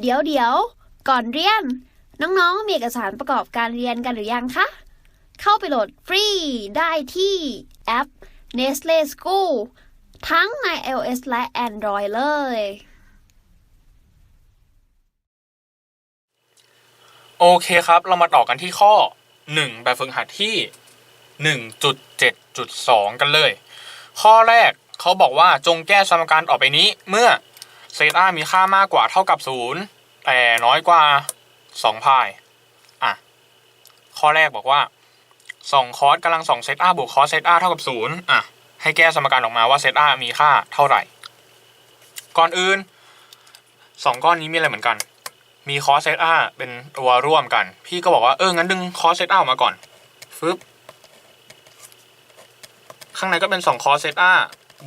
เดี๋ยวเดี๋ยว ก่อนเรียน น้องๆ มีเอกสารประกอบการเรียนกันหรือยังคะ เข้าไปโหลดฟรีได้ที่แอป Nestle School ทั้งใน iOS และ Android เลย โอเคครับ เรามาต่อกันที่ข้อ 1 แบบฝึกหัดที่ 1.7.2 กันเลย ข้อแรกเขาบอกว่าจงแก้สมการต่อไปนี้เมื่อ เซต r มีค่ามากกว่าเท่ากับ0แต่น้อยกว่า2พายอะข้อแรกบอกว่า2คอสกำลัง2เซต r บวกคอสเซต r เท่ากับ0อะให้แก้สมการออกมาว่าเซต r มีค่าเท่าไหร่ ก่อนอื่น2ก้อนนี้มีอะไรเหมือนกัน มีคอสเซตอาเป็นตัวร่วมกัน พี่ก็บอกว่าเอองั้นดึงคอสเซตอาออกมาก่อนฟึบข้างในก็เป็น2คอสเซตอา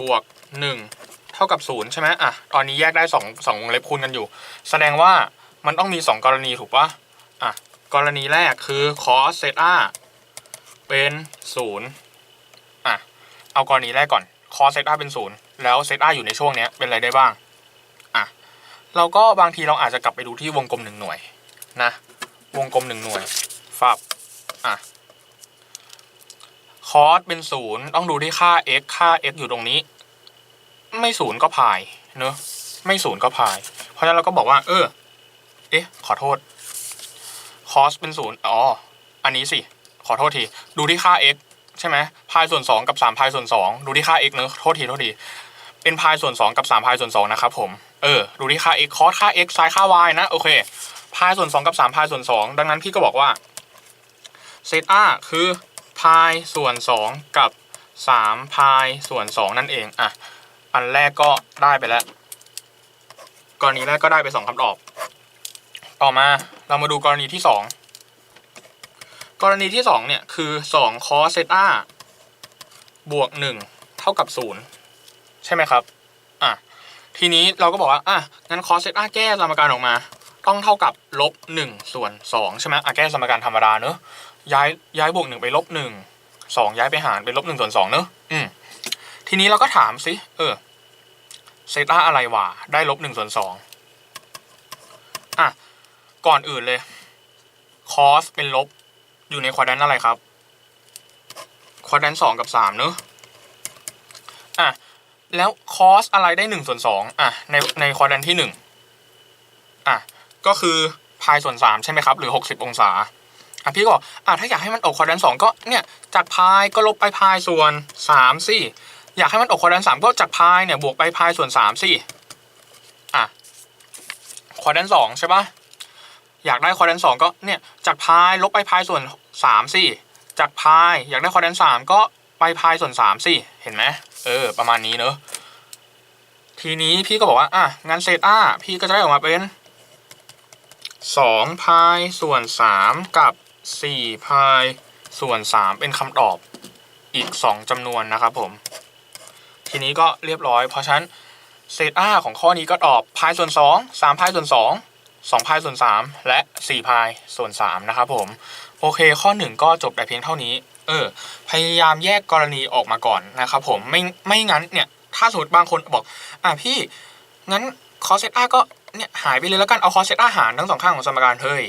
บวก1 เท่ากับ0ใช่ไหมอะตอนนี้แยกได้2 2วงเล็บคูณกันอยู่ แสดงว่ามันต้องมี2กรณีถูกปะอะกรณีแรกคือคอสเซตอาเป็น0อะเอากรณีแรกก่อนคอสเซตอาเป็น0แล้วเซตอาอยู่ในช่วงเนี้ยเป็นอะไรได้บ้างอะเราก็บางทีเราอาจจะกลับไปดูที่วงกลมหนึ่งหน่วยนะวงกลมหนึ่งหน่วยฟับอะคอสเป็นศูนย์ต้องดูที่ค่า x ค่า x อยู่ตรงนี้ ไม่ศูนย์ก็พายเนอะไม่ศูนย์ก็พาย เพราะฉะนั้นเราก็บอกว่า เออ เอ๊ะ ขอโทษคอสเป็นศูนย์อ๋อ อันนี้สิ ขอโทษที ดูที่ค่า x ใช่ไหมพายส่วนสองกับสามพายส่วนสองดูที่ค่า x เนอะโทษทีโทษที เป็นพายส่วนสองกับสามพายส่วนสองนะครับผม เออ ดูที่ค่า x คอสค่า x ไซน์ค่า y นะ โอเค พายส่วน 2 กับ 3พายส่วน 2 ดังนั้นพี่ก็บอกว่าเซต r คือพายส่วน 2 กับ3พายส่วน 2 นั่นเอง อะ อันแรกก็ได้ไปแล้ว กรณีแรกก็ได้ไป2คำตอบ ต่อมาเรามาดูกรณีที่2กรณีที่2เนี่ยคือ2คอสเซต r บวก1เท่ากับ0ใช่ไหมครับอะทีนี้เราก็บอกว่าอะงั้นคอสเซตอาแก้สมการออกมา ต้องเท่ากับลบหนึ่งส่วนสองใช่ไหมอะแก้สมการธรรมดาเนอะย้ายย้ายบวกหนึ่งไปลบหนึ่งสองย้ายไปหารเป็นลบหนึ่งส่วนสองเนอะอืม ทีนี้เราก็ถามสิ เออเซตอาอะไรวะได้ลบหนึ่งส่วนสองอะ ก่อนอื่นเลยคอสเป็นลบอยู่ในควอดแดนอะไรครับ ควอดแดนสองกับสามเนอะอะ แล้วคอสอะไรได้หนึ่งส่วนสองอะ ในในควอดรันที่หนึ่งอะ ก็คือพายส่วนสามใช่ไหมครับ หรือหกสิบองศา อะพี่ก็บอกอะถ้าอยากให้มันออกควอดรันสองก็เนี่ย จากพายก็ลบไปพายส่วนสามสิ อยากให้มันออกควอดรันสามก็จากพายเนี่ยบวกไปพายส่วนสามสิอะควอดรันสองใช่ปะอยากได้ควอดรันสองก็เนี่ยจากพายลบไปพายส่วนสามสิจากพายอยากได้ควอดรันสามก็ไปพายส่วนสามสิเห็นไหมเออ ประมาณนี้เนอะทีนี้พี่ก็บอกว่าอะงั้นเซตอาพี่ก็จะได้ออกมาเป็นสองพายส่วนสามกับสี่พายส่วนสามเป็นคำตอบอีกสองจำนวนนะครับผม ทีนี้ก็เรียบร้อย เพราะฉะนั้นเซตอาของข้อนี้ก็ตอบพายส่วนสองสามพายส่วนสองสองพายส่วนสามและสี่พายส่วนสามนะครับผม โอเคข้อหนึ่งก็จบแต่เพียงเท่านี้ เออ พยายามแยกกรณีออกมาก่อนนะครับผม ไม่ไม่งั้นเนี่ยถ้าสมมติบางคนบอก อะพี่งั้นคอเซตอาก็เนี่ยหายไปเลยแล้วกันเอาคอเซตอาหารทั้งสองข้างของสมการเฮ้ย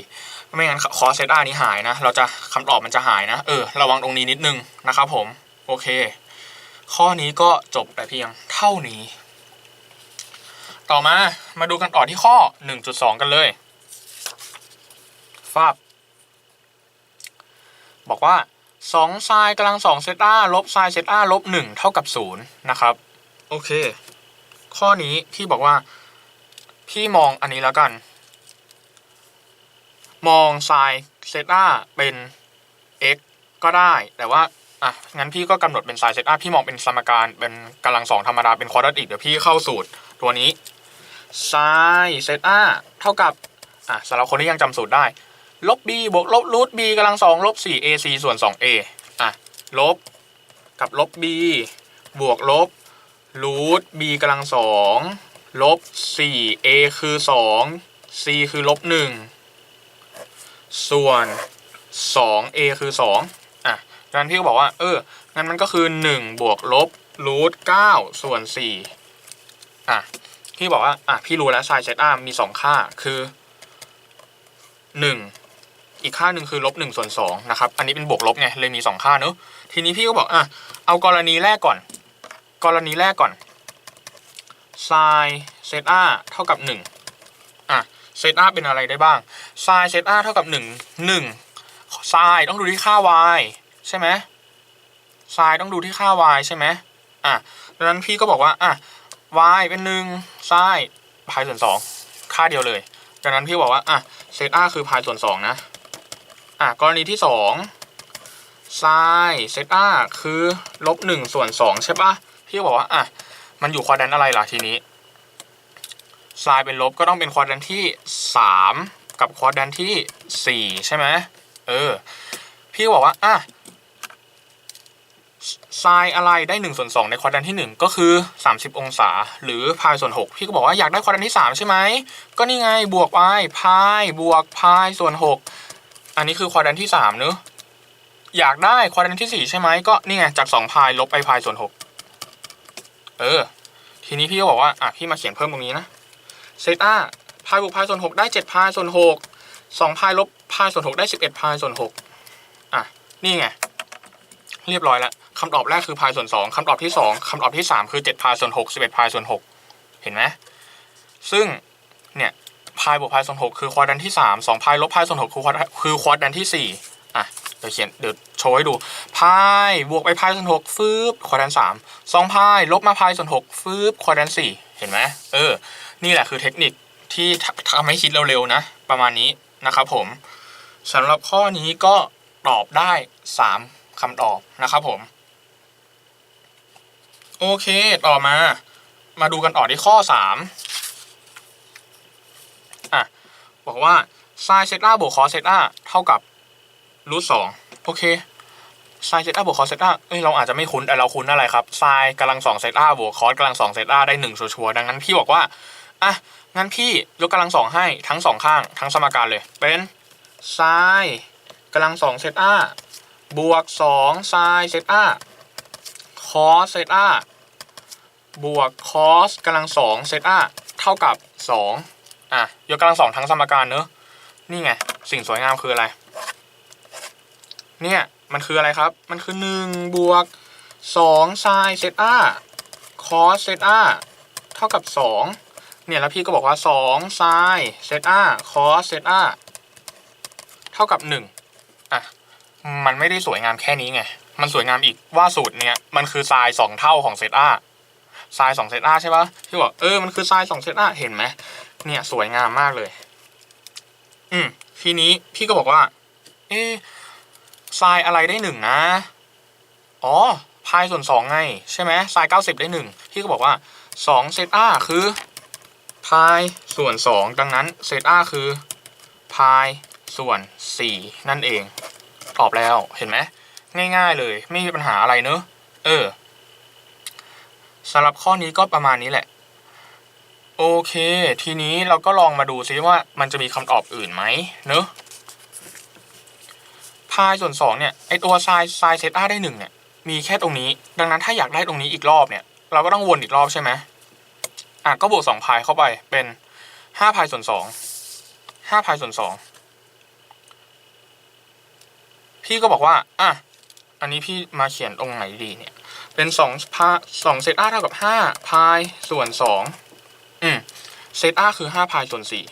ไม่งั้นคอเซตอานี้หายนะ เราจะคำตอบมันจะหายนะ เออ ระวังตรงนี้นิดนึงนะครับผม โอเค ข้อนี้ก็จบแต่เพียงเท่านี้ ต่อมามาดูกันต่อที่ข้อ 1.2 กันเลยฟาบบอกว่า2ไซน์กำลัง2เซตอาลบไซน์เซตอาลบ1เท่ากับ 0 นะครับ โอเค ข้อนี้พี่บอกว่า พี่มองอันนี้แล้วกัน มองไซน์เซตอาเป็น x ก็ได้ แต่ว่า อะงั้นพี่ก็กำหนดเป็นไซน์เซตอาพี่มองเป็นสมการเป็นกำลังสองธรรมดาเป็นควอดรัติกเดี๋ยวพี่เข้าสูตรตัวนี้ไซน์เซตอาเท่ากับอะสำหรับคนที่ยังจำสูตรได้ ลบ b บวกลบรูท b กำลังสองลบ 4 ac ส่วน 2a อะลบกับลบ b บวกลบรูท b กำลังสองลบ 4a คือ 2 c คือลบ1ส่วน 2a คือ2อะ ดังนั้นพี่ก็บอกว่า เอองั้นมันก็คือ1บวกลบรูท9ส่วน4อะพี่บอกว่าอะพี่รู้แล้วไซน์เซตอามีสองค่าคือหนึ่งอีกค่าหนึ่งคือลบหนึ่งส่วนสองนะครับ อันนี้เป็นบวกลบไงเลยมีสองค่าเนอะทีนี้พี่ก็บอกอะเอากรณีแรกก่อน กรณีแรกก่อนไซน์เซตอาเท่ากับหนึ่งอะเซตอาเป็นอะไรได้บ้างไซน์เซตอาเท่ากับหนึ่งหนึ่งไซน์ต้องดูที่ค่า y ใช่ไหมไซน์ต้องดูที่ค่า y ใช่ไหมอะดังนั้นพี่ก็บอกว่าอะ y เป็นหนึ่งไซน์พายส่วนสองค่าเดียวเลย ดังนั้นพี่บอกว่าอะเซต r คือพายส่วนสองนะอะกรณีที่สองไซน์เซต r คือลบหนึ่งส่วนสองใช่ปะพี่บอกว่าอะมันอยู่ควอดแดนอะไรล่ะทีนี้ไซน์เป็นลบก็ต้องเป็นควอดแดนที่สามกับควอดแดนที่สี่ใช่ไหมเออ พี่บอกว่าอะ ไซน์อะไรได้1ส่วน2ในควอดรันที่ 1 ก็คือ 30 องศา หรือพายส่วน 6 พี่ก็บอกว่าอยากได้ควอดรันที่ 3 ใช่ไหม ก็นี่ไงบวกไปพายบวกพายส่วน 6 อันนี้คือควอดรันที่3เนอะอยากได้ควอดรันที่ 4 ใช่ไหมก็นี่ไงจาก2พายลบไปพายส่วน 6 เออ ทีนี้พี่ก็บอกว่าอะพี่มาเขียนเพิ่มตรงนี้นะเซตอาพายบวกพายส่วน6ได้7พายส่วน6 2พายลบพายส่วน6ได้11พายส่วน6อะนี่ไง เรียบร้อยแล้วคำตอบแรกคือพายส่วนสองคำตอบที่สองคำตอบที่สามคือเจ็ดพายส่วนหกสิบเอ็ดพายส่วนหกเห็นไหมซึ่งเนี่ยพายบวกพายส่วนหกคือควอดันที่สามสองพายลบพายส่วนหกคือควอคือควอดันที่สี่อะเดี๋ยวเขียนเดี๋ยวโชว์ให้ดูพายบวกไปพายส่วนหกฟืบควอดันสามสองพายลบมาพายส่วนหกฟืบควอดันสี่เห็นไหมเออ นี่แหละคือเทคนิคที่ทำให้คิดเร็วๆนะ ประมาณนี้นะครับผมสำหรับข้อนี้ก็ตอบได้สาม คำตอบนะครับผม โอเค ต่อมา มาดูกันต่อที่ข้อสามอะ บอกว่าไซเซตอาบวกคอเซตอาเท่ากับรูทสองโอเคไซเซตอาบวกคอเซตอาเอ้ยเราอาจจะไม่คุ้นแต่เราคุ้นอะไรครับไซกำลังสองเซตอาบวกคอสกำลังสองเซตอาได้หนึ่งชัวร์ดังนั้นพี่บอกว่าอะงั้นพี่ยกกำลังสองให้ทั้งสองข้างทั้งสมการเลย เป็นไซกำลังสองเซตอา บวกสองไซน์เซตอาคอสเซตอาบวกคอสกำลังสองเซตอาเท่ากับสองอะ ยกกำลังสองทั้งสมการเนอะนี่ไง สิ่งสวยงามคืออะไร เนี่ย มันคืออะไรครับ มันคือหนึ่งบวกสองไซน์เซตอาคอสเซตอาเท่ากับสองเนี่ย แล้วพี่ก็บอกว่าสองไซน์เซตอาคอสเซตอาเท่ากับหนึ่งอะ มันไม่ได้สวยงามแค่นี้ไง มันสวยงามอีกว่าสูตรเนี้ยมันคือไซน์สองเท่าของเซตอาไซน์สองเซตอาใช่ปะพี่บอกเออมันคือไซน์สองเซตอาเห็นไหมเนี่ยสวยงามมากเลย อืมทีนี้พี่ก็บอกว่า เอ๊ะไซน์อะไรได้หนึ่งนะ อ๋อพายส่วนสองไง ใช่ไหมไซน์เก้าสิบได้หนึ่งพี่ก็บอกว่าสองเซตอาคือพายส่วนสองดังนั้นเซตอาคือพายส่วนสี่นั่นเอง ตอบแล้วเห็นไหมง่ายๆเลย ไม่มีปัญหาอะไรเนอะเออสำหรับข้อนี้ก็ประมาณนี้แหละ โอเค ทีนี้เราก็ลองมาดูซิว่ามันจะมีคำตอบอื่นไหมเนอะพายส่วนสองเนี่ยไอตัวไซน์ไซน์เซตอาได้หนึ่งเนี่ยมีแค่ตรงนี้ ดังนั้นถ้าอยากได้ตรงนี้อีกรอบเนี่ย เราก็ต้องวนอีกรอบใช่ไหมอะก็บวกสองพายเข้าไปเป็นห้าพายส่วนสองห้าพายส่วนสอง พี่ก็บอกว่าอะอันนี้พี่มาเขียนตรงไหนดีเนี่ย เป็นสองพาสองเซตอาเท่ากับห้าพายส่วนสองอืมเซตอาคือห้าพายส่วนสี่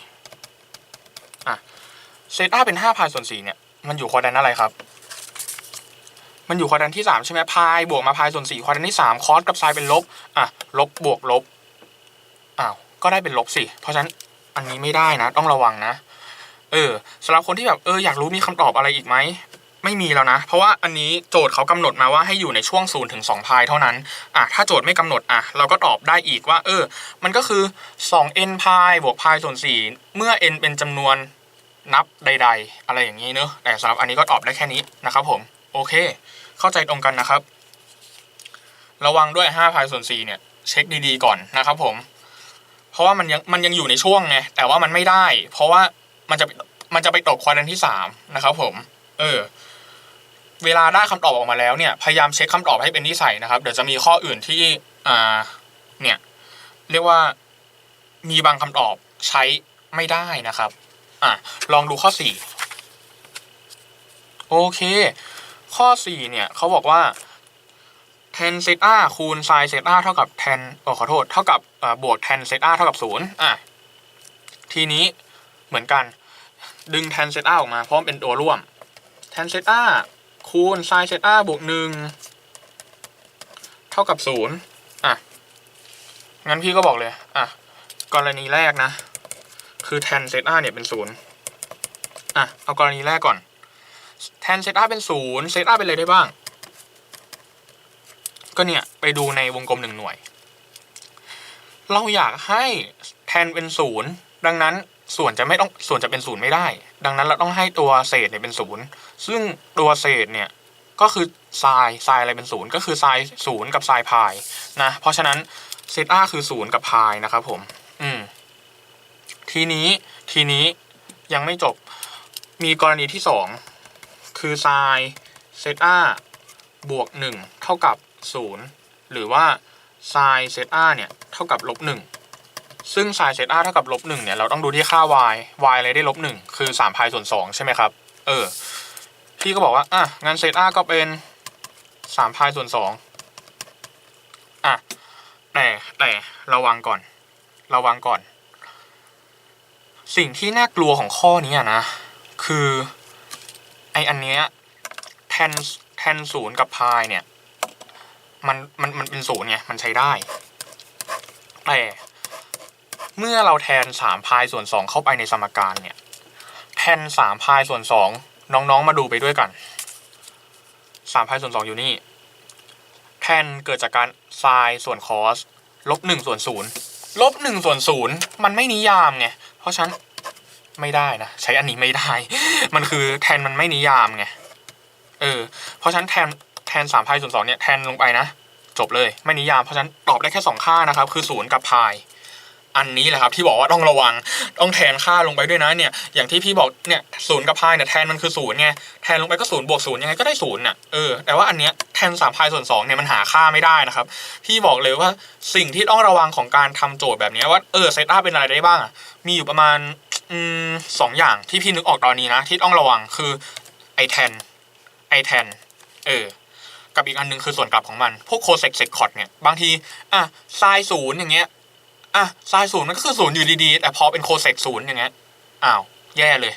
อะเซตอาเป็นห้าพายส่วนสี่เนี่ย มันอยู่คอดแดนอะไรครับ มันอยู่คอดแดนที่สามใช่ไหมพายบวกมาพายส่วนสี่คอดแดนที่สามคอสกับไซน์เป็นลบ อะ ลบบวกลบอ้าวก็ได้เป็นลบสิ เพราะฉะนั้นอันนี้ไม่ได้นะ ต้องระวังนะ เออสำหรับคนที่แบบเอออยากรู้มีคำตอบอะไรอีกไหม ไม่มีแล้วนะ เพราะว่าอันนี้โจทย์เขากำหนดมาว่าให้อยู่ในช่วง0ถึง2พายเท่านั้นอะถ้าโจทย์ไม่กำหนดอะเราก็ตอบได้อีกว่า เออ มันก็คือ 2n พายบวกพายส่วน4เมื่อ n เป็นจำนวนนับใด ๆ อะไรอย่างนี้เนอะแต่สำหรับอันนี้ก็ตอบได้แค่นี้นะครับผมโอเค เข้าใจตรงกันนะครับ ระวังด้วย5พายส่วน4เนี่ยเช็คดีๆก่อนนะครับผมเพราะว่ามันยังมันยังอยู่ในช่วงไงแต่ว่ามันไม่ได้ เพราะว่ามันจะมันจะไปตกควอดันที่สามนะครับผม เออ เวลาได้คำตอบออกมาแล้วเนี่ยพยายามเช็คคำตอบให้เป็นนิสัยนะครับ เดี๋ยวจะมีข้ออื่นที่อ่าเนี่ยเรียกว่ามีบางคำตอบใช้ไม่ได้นะครับอะลองดูข้อสี่โอเค ข้อสี่เนี่ยเขาบอกว่า tan เซต r คูณ sin เซต r เท่ากับ tan โอ้ขอโทษเท่ากับบวก tan เซต r เท่ากับศูนย์อะทีนี้เหมือนกัน ดึง tan เซต r ออกมาเพราะมันเป็นตัวร่วม tan เซต r คูณ sin เซต r บวกหนึ่งเท่ากับศูนย์อะ งั้นพี่ก็บอกเลย อะ กรณีแรกนะ คือ tan เซต r เนี่ยเป็นศูนย์อะ เอากรณีแรกก่อน tan เซต r เป็นศูนย์เซต r เป็นอะไรได้บ้าง ก็เนี่ย ไปดูในวงกลมหนึ่งหน่วย เราอยากให้แทนเป็นศูนย์ดังนั้น ส่วนจะไม่ต้องส่วนจะเป็นศูนย์ไม่ได้ ดังนั้นเราต้องให้ตัวเศษเนี่ยเป็นศูนย์ซึ่งตัวเศษเนี่ยก็คือไซน์ไซน์อะไรเป็นศูนย์ก็คือไซน์ศูนย์กับไซน์พายนะเพราะฉะนั้นเซตอาคือศูนย์กับพายนะครับผม อืม ทีนี้ทีนี้ยังไม่จบมีกรณีที่สองคือไซน์เซตอาบวกหนึ่งเท่ากับศูนย์หรือว่าไซน์เซตอาเนี่ยเท่ากับลบหนึ่ง ซึ่ง sin เซต r เท่ากับลบหนึ่งเนี่ยเราต้องดูที่ค่า y y อะไรได้ลบหนึ่งคือสามพายส่วนสองใช่ไหมครับ เออ พี่ก็บอกว่า อะ งั้นเซต r ก็เป็นสามพายส่วนสองอะ แต่แต่ระวังก่อน ระวังก่อน สิ่งที่น่ากลัวของข้อนี้นะ คือไออันเนี้ยแทนแทนศูนย์กับพายเนี่ย มันมันมันเป็นศูนย์ไง มันใช้ได้ แต่ เมื่อเราแทนสามพายส่วนสองเข้าไปในสมการเนี่ย แทนสามพายส่วนสองน้องๆมาดูไปด้วยกันสามพายส่วนสองอยู่นี่ แทนเกิดจากการไซน์ส่วนคอสลบหนึ่งส่วนศูนย์ลบหนึ่งส่วนศูนย์มันไม่นิยามไง เพราะฉะนั้นไม่ได้นะ ใช้อันนี้ไม่ได้ มันคือแทนมันไม่นิยามไง เออ เพราะฉะนั้นแทนแทนสามพายส่วนสองเนี่ยแทนลงไปนะ จบเลยไม่นิยามเพราะฉะนั้นตอบได้แค่สองค่านะครับ คือศูนย์กับพาย อันนี้แหละครับที่บอกว่าต้องระวังต้องแทนค่าลงไปด้วยนะเนี่ยอย่างที่พี่บอกเนี่ยศูนย์กับพายเนี่ยแทนมันคือศูนย์ไงแทนลงไปก็ศูนย์บวกศูนย์ยังไงก็ได้ศูนย์น่ะเออแต่ว่าอันเนี้ยแทนสามพายส่วนสองเนี่ยมันหาค่าไม่ได้นะครับ พี่บอกเลยว่าสิ่งที่ต้องระวังของการทำโจทย์แบบนี้ว่าเออเซตอัพเป็นอะไรได้บ้างอะมีอยู่ประมาณอืมสองอย่างที่พี่นึกออกตอนนี้นะ ที่ต้องระวังคือไอแทนไอแทนเออกับอีกอันหนึงคือส่วนกลับของมัน พวกโคเซกเซกคอร์ดเนี่ย บางที อะไซน์ศูนย์อย่างเงี้ย อะไซน์ศูนย์มันก็คือศูนย์อยู่ดีๆ แต่พอเป็นโคเซกศูนย์อย่างเงี้ยอ้าวแย่เลย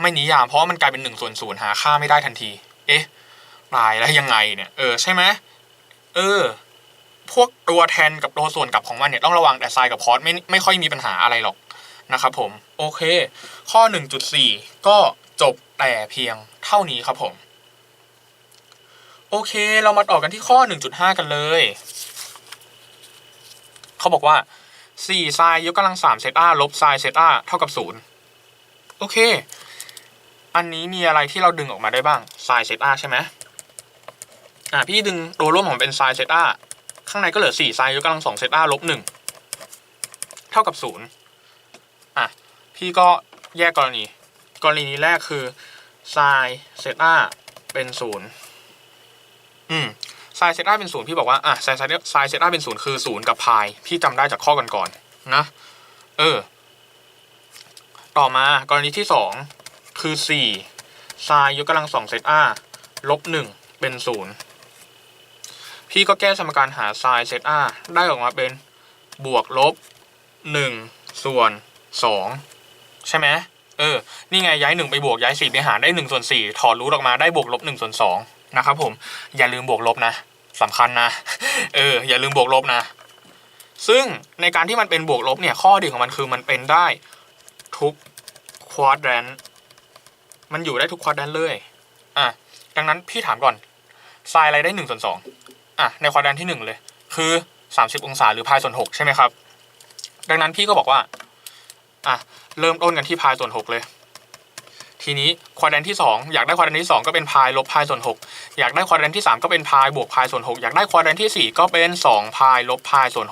ไม่นิยามเพราะว่ามันกลายเป็นหนึ่งส่วนศูนย์หาค่าไม่ได้ทันที เอ๊ะตายแล้วยังไงเนี่ย เออใช่ไหมเออ พวกตัวแทนกับตัวส่วนกลับของมันเนี่ยต้องระวังแต่ไซน์กับคอสไม่ไม่ค่อยมีปัญหาอะไรหรอกนะครับผม โอเค ข้อ 1.4 ก็จบแต่เพียงเท่านี้ครับผม โอเค เรามาต่อกันที่ข้อ 1.5 กันเลย เขาบอกว่า 4ไซน์ยกกำลัง3เซตอาลบไซน์เซตอาเท่ากับ 0 โอเค อันนี้มีอะไรที่เราดึงออกมาได้บ้างไซน์เซตอาใช่ไหมอะพี่ดึงตัวร่วมของเป็นไซน์เซตอาข้างในก็เหลือ4ไซน์ยกกำลัง2เซตอาลบ1เท่ากับ 0 อะ พี่ก็แยกกรณี กรณีแรกคือไซน์เซตอาเป็น 0 ไซน์เซตอาเป็นศูนย์พี่บอกว่าอะไซน์ไซน์เซตอาเป็นศูนย์คือศูนย์กับพายพี่จำได้จากข้อก่อนๆนะ เออ ต่อมากรณีที่สองคือสี่ไซน์ยกกำลังสองเซตอาลบหนึ่งเป็นศูนย์พี่ก็แก้สมการหาไซน์เซตอาได้ออกมาเป็นบวกลบหนึ่งส่วนสองใช่ไหมเออ นี่ไงย้ายหนึ่งไปบวกย้ายสี่ไปหารได้หนึ่งส่วนสี่ถอดรูทออกมาได้บวกลบหนึ่งส่วนสองนะครับผม อย่าลืมบวกลบนะ สำคัญนะ เออ อย่าลืมบวกลบนะ ซึ่งในการที่มันเป็นบวกลบเนี่ย ข้อดีของมันคือมันเป็นได้ทุกควอดแรนมันอยู่ได้ทุกควอดแรนเลยอะดังนั้นพี่ถามก่อนไซน์อะไรได้หนึ่งส่วนสองอะ ในควอดแรนที่หนึ่งเลย คือสามสิบองศาหรือพายส่วนหกใช่ไหมครับ ดังนั้นพี่ก็บอกว่า อะ เริ่มต้นกันที่พายส่วนหกเลย ทีนี้ควอดแรนที่สองอยากได้ควอดแรนที่สองก็เป็นพายลบพายส่วนหกอยากได้ควอดแรนที่ 3 ก็เป็นพายบวกพายส่วน 6 อยากได้ควอดแรนที่ 4 ก็เป็น2พายลบพายส่วน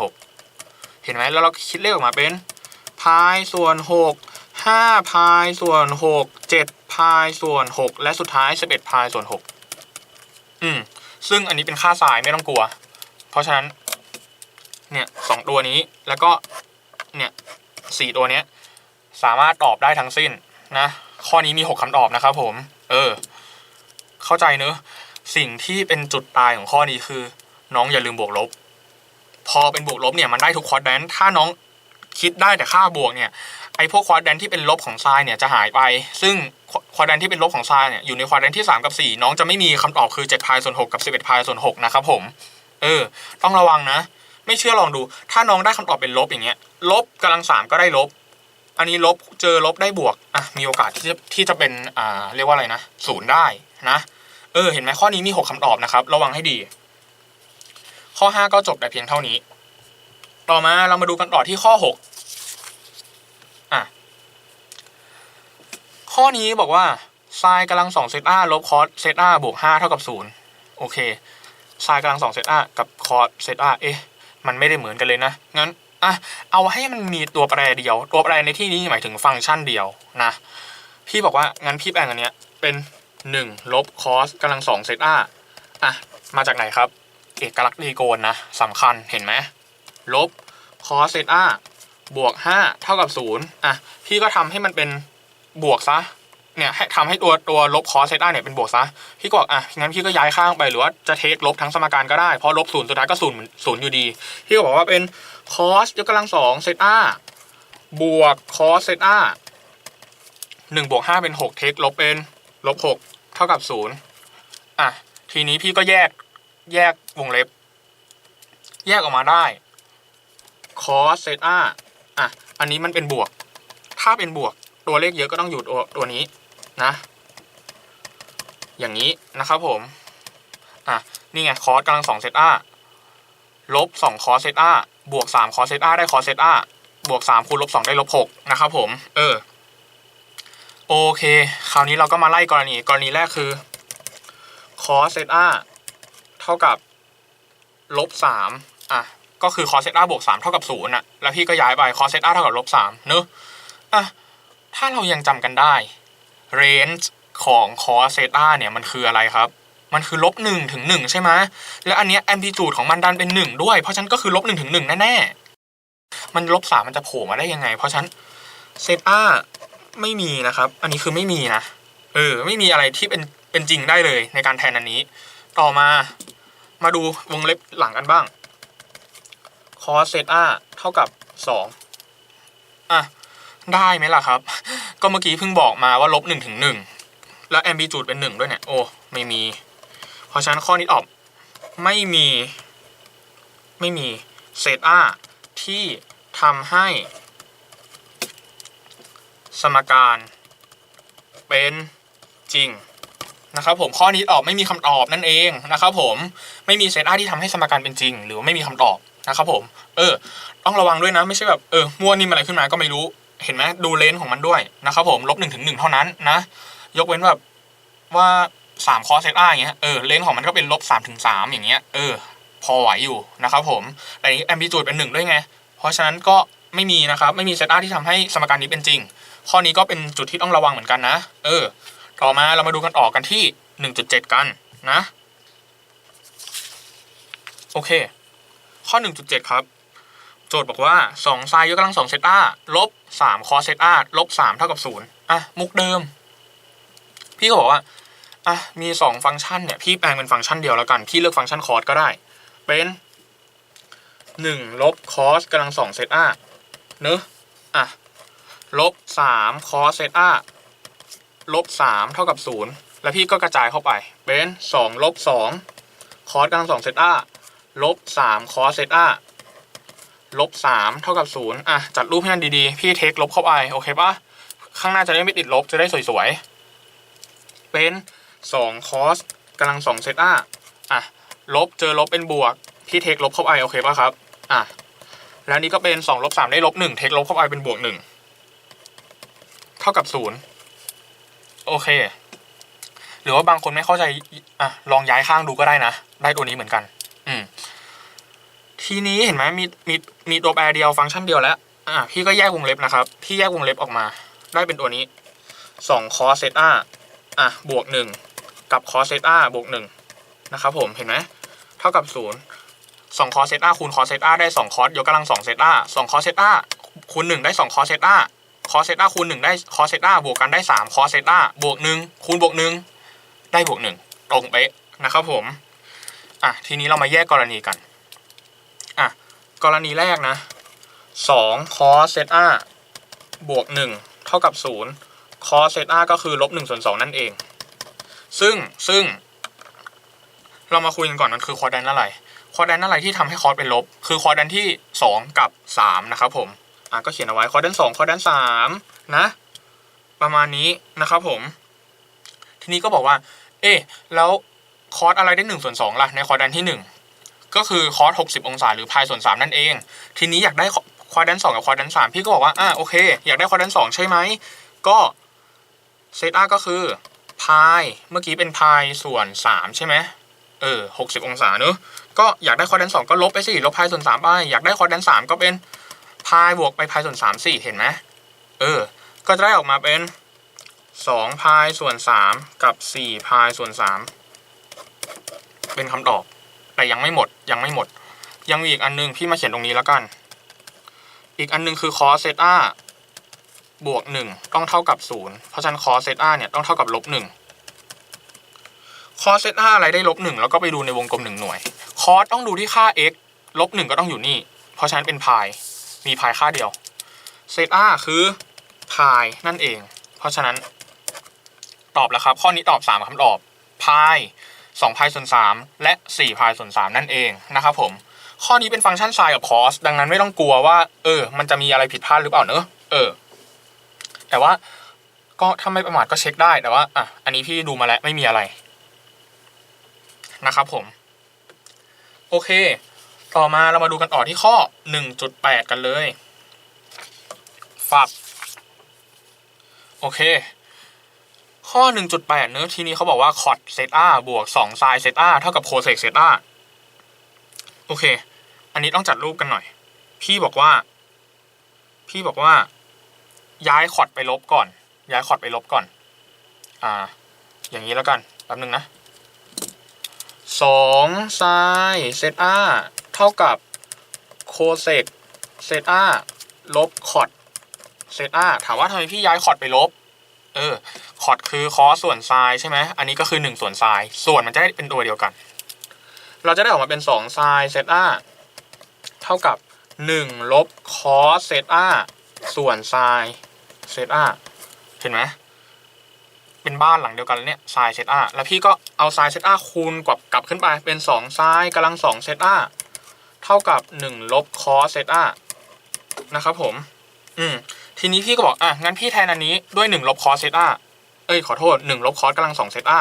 6 เห็นไหมแล้วเราคิดเลขออกมาเป็นพายส่วน 6 5พายส่วน 6 7พายส่วน 6 และสุดท้าย 11พายส่วน 6 อืมซึ่งอันนี้เป็นค่าทรายไม่ต้องกลัว เพราะฉะนั้น เนี่ยสองตัวนี้แล้วก็ เนี่ยสี่ตัวเนี้ย สามารถตอบได้ทั้งสิ้น นะ ข้อนี้มีหกคำตอบนะครับผม เออ เข้าใจเนอะสิ่งที่เป็นจุดตายของข้อนี้คือ น้องอย่าลืมบวกลบ พอเป็นบวกลบเนี่ยมันได้ทุกควอดแดนถ้าน้องคิดได้แต่ค่าบวกเนี่ยไอ้พวกควอดแดนที่เป็นลบของทรายเนี่ยจะหายไป ซึ่งควอดแดนที่เป็นลบของทรายเนี่ยอยู่ในควอดแดนที่ 3 กับ 4 น้องจะไม่มีคำตอบคือ7พายส่วน6กับ 11พายส่วน6นะครับผม เออ ต้องระวังนะ ไม่เชื่อลองดู ถ้าน้องได้คำตอบเป็นลบอย่างเงี้ย ลบกำลังสามก็ได้ลบ อันนี้ลบเจอลบได้บวกอะมีโอกาสที่จะที่จะเป็นอ่าเรียกว่าอะไรนะศูนย์ได้นะ เออ เห็นไหมข้อนี้มีหกคำตอบนะครับ ระวังให้ดี ข้อห้าก็จบแต่เพียงเท่านี้ ต่อมาเรามาดูกันต่อที่ข้อหกอะข้อนี้บอกว่าไซน์กำลังสองเซตอาลบคอสเซตอาบวกห้าเท่ากับศูนย์โอเคไซน์กำลังสองเซตอากับคอสเซตอาเอ๊ะมันไม่ได้เหมือนกันเลยนะ งั้น อะเอาให้มันมีตัวแปรเดียว ตัวแปรในที่นี้หมายถึงฟังก์ชันเดียวนะพี่บอกว่างั้นพี่แปลงอันเนี้ยเป็น1ลบคอสกำลังสองเซตอาอะมาจากไหนครับ เอกลักษณ์ดีโกนนะสำคัญเห็นไหมลบคอสเซตอาบวก 5 เท่ากับ 0 อะ พี่ก็ทำให้มันเป็นบวกซะ เนี่ยให้ทำให้ตัวตัวลบคอสเซตอาเนี่ยเป็นบวกซะ พี่ก็บอกอะ งั้นพี่ก็ย้ายข้างไปหรือว่าจะเทคลบทั้งสมการก็ได้ เพราะลบศูนย์สุดท้ายก็ศูนย์ศูนย์อยู่ดี พี่ก็บอกว่าเป็น คอสยกกำลังสองเซตอาบวกคอสเซตอาหนึ่งบวกห้าเป็นหกเทคลบเป็นลบหกเท่ากับศูนย์อะ ทีนี้พี่ก็แยกแยกวงเล็บ แยกออกมาได้คอสเซตอาอะ อันนี้มันเป็นบวก ถ้าเป็นบวกตัวเลขเยอะก็ต้องอยู่ตัวตัวนี้นะ อย่างนี้นะครับผม อะ นี่ไงคอสกำลังสองเซตอาลบสองคอสเซตอา บวกสามคอเซตอาได้คอเซตอาบวกสามคูณลบสองได้ลบหกนะครับผม เออ โอเค คราวนี้เราก็มาไล่กรณี กรณีแรกคือคอเซตอาเท่ากับลบสามอะ ก็คือคอเซตอาบวกสามเท่ากับศูนย์อะ แล้วพี่ก็ย้ายไปคอเซตอาเท่ากับลบสามเนอะอะ ถ้าเรายังจำกันได้ range ของคอเซตาเนี่ยมันคืออะไรครับ มันคือลบหนึ่งถึงหนึ่งใช่ไหมแล้วอันเนี้ยแอมพลิจูดของมันดันเป็นหนึ่งด้วย เพราะฉะนั้นก็คือลบหนึ่งถึงหนึ่งแน่ๆมันลบสามมันจะโผล่มาได้ยังไง เพราะฉะนั้นเซตอาไม่มีนะครับ อันนี้คือไม่มีนะเออไม่มีอะไรที่เป็นเป็นจริงได้เลยในการแทนอันนี้ ต่อมามาดูวงเล็บหลังกันบ้างคอสเซตอาเท่ากับสองอะได้ไหมล่ะครับ ก็เมื่อกี้เพิ่งบอกมาว่าลบหนึ่งถึงหนึ่งแล้วแอมบิจูดเป็นหนึ่งด้วยเนี่ย โอ้ ไม่มี เพราะฉะนั้นข้อนี้ออกไม่มีไม่มีเศษอาที่ทำให้ สมการเป็นจริงนะครับผมข้อนี้ออกไม่มีคำตอบนั่นเองนะครับผมไม่มีเศษอาที่ทำให้สมการเป็นจริง หรือไม่มีคำตอบนะครับผม เออ ต้องระวังด้วยนะไม่ใช่แบบเออมั่วนิ่มอะไรขึ้นมาก็ไม่รู้เห็นไหมดูเลนส์ของมันด้วยนะครับผมลบหนึ่งถึงหนึ่งเท่านั้นนะ ยกเว้นแบบว่า สามคอเซตอาอย่างเงี้ยเออเลนส์ของมันก็เป็นลบสามถึงสามอย่างเงี้ยเออพอไหวอยู่นะครับผมแต่นี้แอมบิจูดเป็นหนึ่งด้วยไง เพราะฉะนั้นก็ไม่มีนะครับไม่มีเซตอาที่ทำให้สมการนี้เป็นจริง ข้อนี้ก็เป็นจุดที่ต้องระวังเหมือนกันนะ เออ ต่อมาเรามาดูกันออกกันที่หนึ่งจุดเจ็ดกันนะ โอเค ข้อหนึ่งจุดเจ็ดครับ โจทย์บอกว่า2ไซน์ยกกำลัง2เซตอาลบ3คอเซตอาลบ3เท่ากับ0อะมุกเดิม พี่ก็บอกว่า อะมี 2 ฟังก์ชันเนี่ยพี่แปลงเป็นฟังก์ชันเดียวแล้วกัน พี่เลือกฟังก์ชันคอสก็ได้ เป็น1ลบคอสกำลัง2เซตอาเนอะอะลบ3คอสเซตอาลบ3เท่ากับ 0 แล้วพี่ก็กระจายเข้าไป เป็น2ลบ2คอสกำลัง2เซตอาลบ3คอสเซตอาลบสามเท่ากับศูนย์อะ จัดรูปให้มันดีๆ พี่เทคลบเข้าไป โอเคปะข้างหน้าจะได้ไม่ติดลบจะได้สวยๆ เป็น สองคอสกำลังสองเซตอาอะ ลบเจอลบเป็นบวก พี่เทคลบเข้าไปโอเคปะครับ อะ แล้วนี้ก็เป็นสองลบสามได้ลบหนึ่งเทคลบเข้าไปเป็นบวกหนึ่งเท่ากับศูนย์โอเค หรือว่าบางคนไม่เข้าใจ อะ ลองย้ายข้างดูก็ได้นะ ได้ตัวนี้เหมือนกัน อืม ทีนี้เห็นไหมมีมีมีตัวแปรเดียวฟังก์ชันเดียวแล้ว อะ พี่ก็แยกวงเล็บนะครับ พี่แยกวงเล็บออกมา ได้เป็นตัวนี้สองคอเซตอาอะ บวกหนึ่ง กับคอเซตอาบวกหนึ่งนะครับผมเห็นไหมเท่ากับศูนย์สองคอเซตอาคูณคอเซตอาได้สองคอสยกกำลังสองเซตอาสองคอเซตอาคูณหนึ่งได้สองคอเซต้าคอเซต้าคูณหนึ่งได้คอเซต้าบวกกันได้สามคอเซต้าบวกหนึ่งคูณบวกหนึ่งได้บวกหนึ่งตรงเป๊ะนะครับผมอะทีนี้เรามาแยกกรณีกันอะกรณีแรกนะสองคอเซต้าบวกหนึ่งเท่ากับศูนย์คอเซต้าก็คือลบหนึ่งส่วนสองนั่นเอง ซึ่งซึ่ง เรามาคุยกันก่อนมันคือควอดแดนอะไรควอดแดนอะไรที่ทำให้คอร์สเป็นลบ คือควอดแดนที่ 2 กับ 3 นะครับผมอะก็เขียนเอาไว้ควอดแดน2ควอดแดน3นะ ประมาณนี้นะครับผม ทีนี้ก็บอกว่า เอ๊ะแล้วคอร์สอะไรได้1ส่วน2ล่ะในควอดแดนที่ 1 ก็คือคอร์ส60 องศาหรือพายส่วน 3 นั่นเอง ทีนี้อยากได้ควอดแดน2กับควอดแดน3พี่ก็บอกว่าอะโอเค อยากได้ควอดแดน2ใช่ไหมก็เซตอาก็คือ พายเมื่อกี้เป็นพายส่วน 3 ใช่ไหมเออหกสิบองศาเนอะก็อยากได้คอร์ดแดนสองก็ลบไปสิลบพายส่วนสามไปอยากได้คอร์ดแดนสามก็เป็นพายบวกไปพายส่วนสามสี่เห็นไหมเออ ก็จะได้ออกมาเป็นสองพายส่วนสามกับสี่พายส่วนสามเป็นคำตอบ แต่ยังไม่หมดยังไม่หมด ยังมีอีกอันนึงพี่มาเขียนตรงนี้แล้วกัน อีกอันนึงคือคอเซตอา บวกหนึ่งต้องเท่ากับศูนย์เพราะฉะนั้นคอเซตอาเนี่ยต้องเท่ากับลบหนึ่งคอสเซตห้าอะไรได้ลบหนึ่งแล้วก็ไปดูในวงกลมหนึ่งหน่วย คอสต้องดูที่ค่า x ลบหนึ่งก็ต้องอยู่นี่ เพราะฉะนั้นเป็นพายมีพายค่าเดียวเซตอาคือพายนั่นเอง เพราะฉะนั้น ตอบแล้วครับ ข้อนี้ตอบสามคำตอบพายสองพายส่วนสามและสี่พายส่วนสามนั่นเองนะครับผมข้อนี้เป็นฟังก์ชันไซน์กับคอสดังนั้นไม่ต้องกลัวว่า เออ มันจะมีอะไรผิดพลาดหรือเปล่าเนอะเออ แต่ว่าก็ถ้าไม่ประมาทก็เช็คได้แต่ว่าอะอันนี้พี่ดูมาแล้วไม่มีอะไรนะครับผม โอเค ต่อมาเรามาดูกันต่อที่ข้อ 1.8 กันเลยฝับโอเค ข้อ 1.8 เนื้อทีนี้เขาบอกว่าคอ t เซตอาบวก2ไซเซตอาเท่ากับโคเซกเซตอาโอเค อันนี้ต้องจัดรูปกันหน่อย พี่บอกว่า พี่บอกว่า ย้ายคอ t ไปลบก่อน ย้ายคอ t ไปลบก่อน อ่า อย่างนี้แล้วกัน แป๊บนึงนะสองไซเซตอาเท่ากับโคเซกเซตอาลบคอดเซตอาถามว่าทำไมพี่ย้ายคอดไปลบ เออ คอดคือคอส่วนไซใช่ไหม อันนี้ก็คือ 1 ส่วนไซส่วนมันจะได้เป็นตัวเดียวกัน เราจะได้ออกมาเป็น2ไซเซตอาเท่ากับ 1 ลบคอเซตอาส่วนไซ เซตอาเห็นไหมเป็นบ้านหลังเดียวกันเนี่ยไซเซตอาแล้วพี่ก็เอาไซเซตอาคูณกับกลับขึ้นไปเป็น2ไซกำลัง2เซตอาเท่ากับ1ลบคอเซตอานะครับผม อืมทีนี้พี่ก็บอกอะงั้นพี่แทนอันนี้ด้วย1ลบคอเซตอาเอ้ยขอโทษ1ลบคอสกำลัง2เซตอา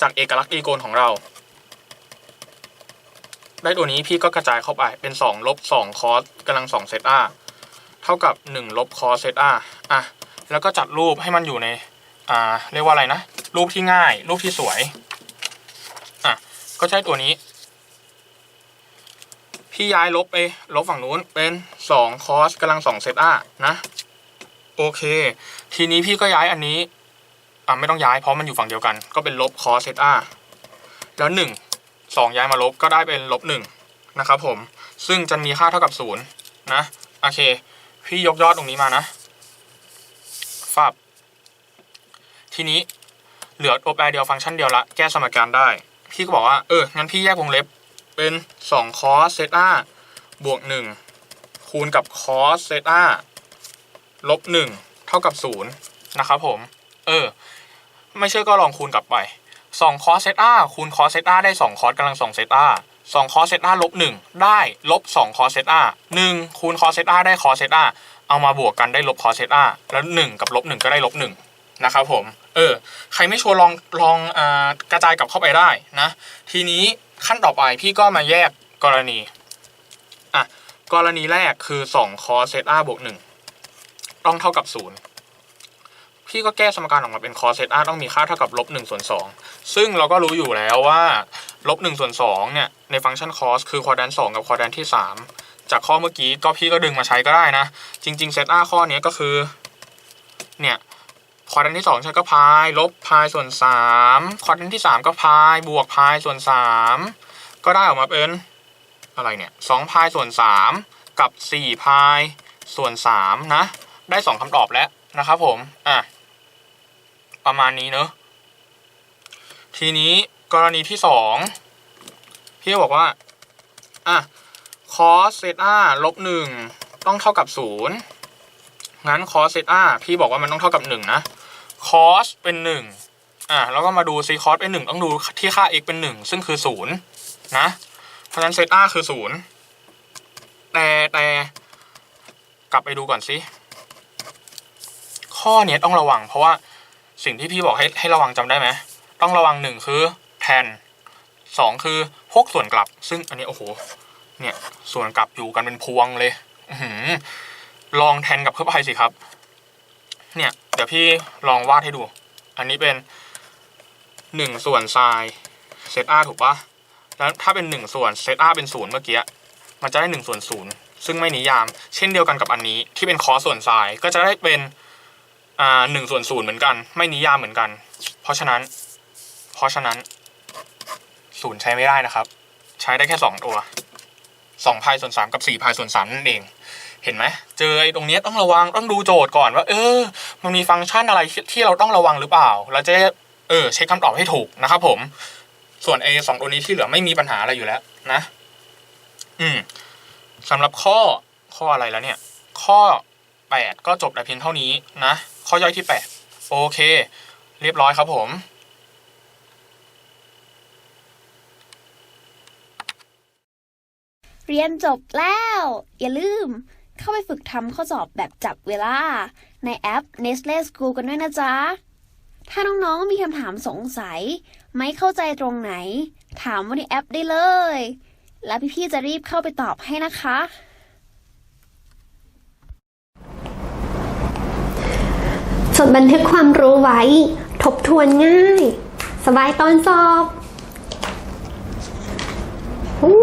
จากเอกลักษณ์อีโกนของเรา ได้ตัวนี้พี่ก็กระจายเข้าไปเป็น2ลบ2คอสกำลัง2เซตอาเท่ากับ1ลบคอเซตอา อะแล้วก็จัดรูปให้มันอยู่ในอ่าเรียกว่าอะไรนะ รูปที่ง่าย รูปที่สวยอะก็ใช้ตัวนี้ พี่ย้ายลบไปลบฝั่งนู้นเป็นสองคอสกำลังสองเซตอานะ โอเค ทีนี้พี่ก็ย้ายอันนี้อ่าไม่ต้องย้ายเพราะมันอยู่ฝั่งเดียวกัน ก็เป็นลบคอสเซตอาแล้วหนึ่งสองย้ายมาลบก็ได้เป็นลบหนึ่งนะครับผม ซึ่งจะมีค่าเท่ากับศูนย์นะ โอเค พี่ยกยอดตรงนี้มานะฟับ ทีนี้เหลือตัวแปรเดียวฟังก์ชันเดียวละ แก้สมการได้ พี่ก็บอกว่า เออ งั้นพี่แยกวงเล็บเป็น2คอสเซตอาบวก 1 คูณกับคอสเซตอาลบ 1 เท่ากับ 0 นะครับผม เออ ไม่เชื่อก็ลองคูณกลับไป2คอสเซตอาคูณคอสเซตอาได้2คอสกำลัง2เซตอา2คอสเซตอาลบ 1 ได้ลบ2คอสเซตอา1คูณคอสเซตอาได้คอสเซตอาเอามาบวกกันได้ลบคอสเซตอาแล้ว 1 กับลบ 1 ก็ได้ลบ 1 นะครับผม เออใครไม่ชัวร์ลองลองอกระจายกลับเข้าไปได้นะ ทีนี้ขั้นต่อไปพี่ก็มาแยกกรณีอะกรณีแรกคือ2 cos เซต r บวก1ต้องเท่ากับ 0 พี่ก็แก้สมการออกมาเป็น cos เซต r ต้องมีค่าเท่ากับลบ1ส่วน2ซึ่งเราก็รู้อยู่แล้วว่าลบ1ส่วน2เนี่ยในฟังก์ชัน cos คือควอดแดน2กับควอดแดนที่ 3 จากข้อเมื่อกี้ก็พี่ก็ดึงมาใช้ก็ได้นะ จริงๆเซต r ข้อนี้ก็คือเนี่ย ควอดแดนที่สองใช้ก็พาย ลบพายส่วนสามควอดแดนที่สามก็พายบวกพายส่วนสามก็ได้ออกมาเป็นอะไรเนี่ยสองพายส่วนสามกับสี่พายส่วนสามนะ ได้สองคำตอบแล้วนะครับผมอะประมาณนี้เนอะทีนี้กรณีที่สองพี่บอกว่าอะ cos เซต r ลบหนึ่งต้องเท่ากับศูนย์งั้น cos เซต r พี่บอกว่ามันต้องเท่ากับหนึ่ง นะ cos เป็นหนึ่งอะแล้วก็มาดู c cos เป็นหนึ่งต้องดูที่ค่า x เป็นหนึ่งซึ่งคือศูนย์นะ เพราะฉะนั้นเซต r คือศูนย์แต่แต่กลับไปดูก่อนสิข้อเนี้ยต้องระวัง เพราะว่าสิ่งที่พี่บอกให้ให้ระวังจำได้ไหมต้องระวังหนึ่งคือแทนสองคือพวกส่วนกลับ ซึ่งอันนี้โอ้โหเนี่ยส่วนกลับอยู่กันเป็นพวงเลยอลองแทนกับเพื่อภัยสิครับ เนี่ย เดี๋ยวพี่ลองวาดให้ดู อันนี้เป็นหนึ่งส่วนไซน์เซตอาถูกปะแล้วถ้าเป็นหนึ่งส่วนเซตอาเป็นศูนย์เมื่อกี้ มันจะได้หนึ่งส่วนศูนย์ซึ่งไม่นิยาม เช่นเดียวกันกับอันนี้ที่เป็นคอส่วนไซน์ก็จะได้เป็นอ่าหนึ่งส่วนศูนย์เหมือนกัน ไม่นิยามเหมือนกัน เพราะฉะนั้น เพราะฉะนั้นศูนย์ใช้ไม่ได้นะครับ ใช้ได้แค่สองตัวสองพายส่วนสามกับสี่พายส่วนสามนั่นเอง ห็นไหมเจอไอ้ตรงนี้ต้องระวังต้องดูโจทย์ก่อนว่า เออ มันมีฟังก์ชันอะไรที่เราต้องระวังหรือเปล่า เราจะเออเช็คคำตอบให้ถูกนะครับผม ส่วน A สองตัวนี้ที่เหลือไม่มีปัญหาอะไรอยู่แล้วนะ อืมสำหรับข้อข้ออะไรแล้วเนี่ย ข้อ 8 ก็จบแต่เพียงเท่านี้นะ ข้อย่อยที่ 8 โอเค เรียบร้อยครับผมเรียนจบแล้ว อย่าลืม เข้าไปฝึกทำข้อสอบแบบจับเวลา ในแอป Nestle School กันด้วยนะจ๊ะ ถ้าน้องๆมีคำถามสงสัย ไม่เข้าใจตรงไหน ถามว่าในแอปได้เลย แล้วพี่ๆจะรีบเข้าไปตอบให้นะคะ จดบันทึกความรู้ไว้ ทบทวนง่าย สบายตอนสอบอู้